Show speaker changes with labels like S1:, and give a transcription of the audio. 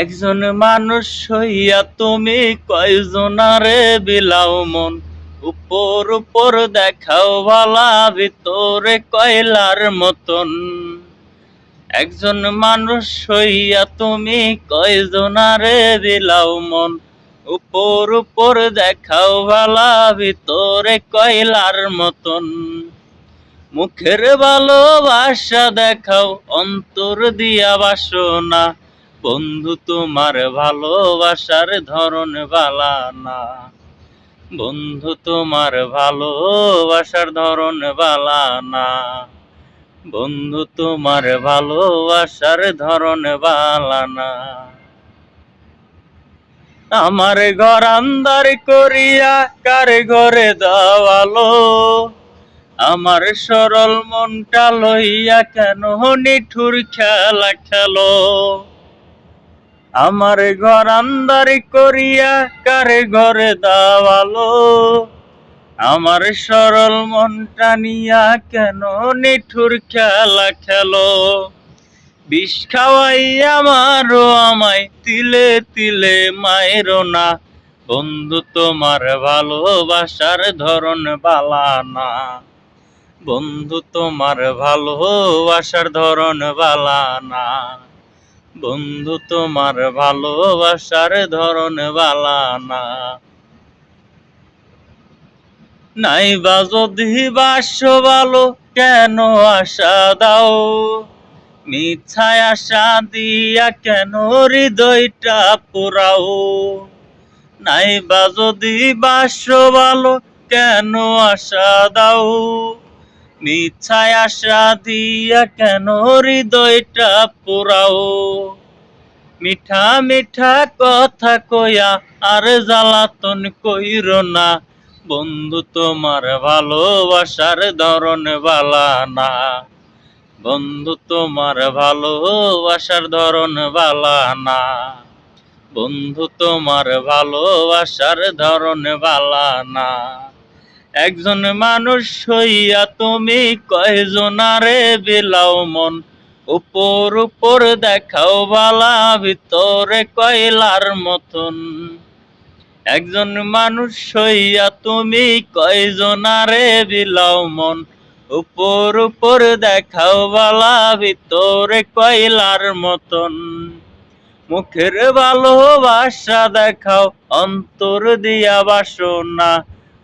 S1: একজন মানুষ হইয়া তুমি কয়জনারে বিলাও মন? উপর উপর দেখাও ভালা ভিতরে কয়লার মতন। একজন মানুষ হইয়া তুমি কয়জনারে বিলাও মন? উপর উপর দেখাও ভালা ভিতরে কয়লার মতন। মুখের ভালোবাসা দেখাও, অন্তর দিয়া বাসনা। বন্ধু, তোমার ভালোবাসার ধরন বালা না। বন্ধু, তোমার ভালোবাসার ধরন বালা না। বন্ধু, তোমার ভালোবাসার ধরন বালা না। আমার ঘর আন্দার করিয়া কার ঘরে দাওয়ালো? আমার সরল মনটা লইয়া কেন নিঠুর খেলা খেলো? আমার ঘর আন্দারি করিয়া কারে ঘরে দাওয়ালো? আমার সরল মনটা নিয়া কেন নিঠুর খেলা খেলো? বিষ খাওয়াই আমারও আমায় তিলে তিলে মায়ের না। বন্ধু, তোমার ভালোবাসার ধরন বালা না। বন্ধু, তোমার ভালোবাসার ধরন বালা না। বন্ধু, তোমার ভালোবাসার ধরন বালা না নাই বা যদি বাস ভালো কেন আশা দাও? মিছায় আশা দিয়া কেন হৃদয়টা পোড়াও? নাই বা যদি বাস ভালো কেন আশা দাও? মিছায় আশা দিয়া কেন হৃদয়টা পোড়াও? মিঠা মিঠা কথা কয়া আর জ্বালাতন কইর না। বন্ধু, তোমার ভালোবাসার ধরন বালা না। বন্ধু, তোমার ভালোবাসার ধরন বালা না। বন্ধু, তোমার ভালোবাসার ধরন বালা না। একজন মানুষ হইয়া তুমি কয়জনারে বিলাও মন? উপর উপর দেখাও বালা, ভিতরে কয়লার মতন। একজন মানুষ হইয়া তুমি কয়জনারে বিলাও মন? উপর উপর দেখাও বালা, ভিতরে কয়লার মতন। মুখের ভালোবাসা দেখাও, অন্তর দিয়া বাসনা।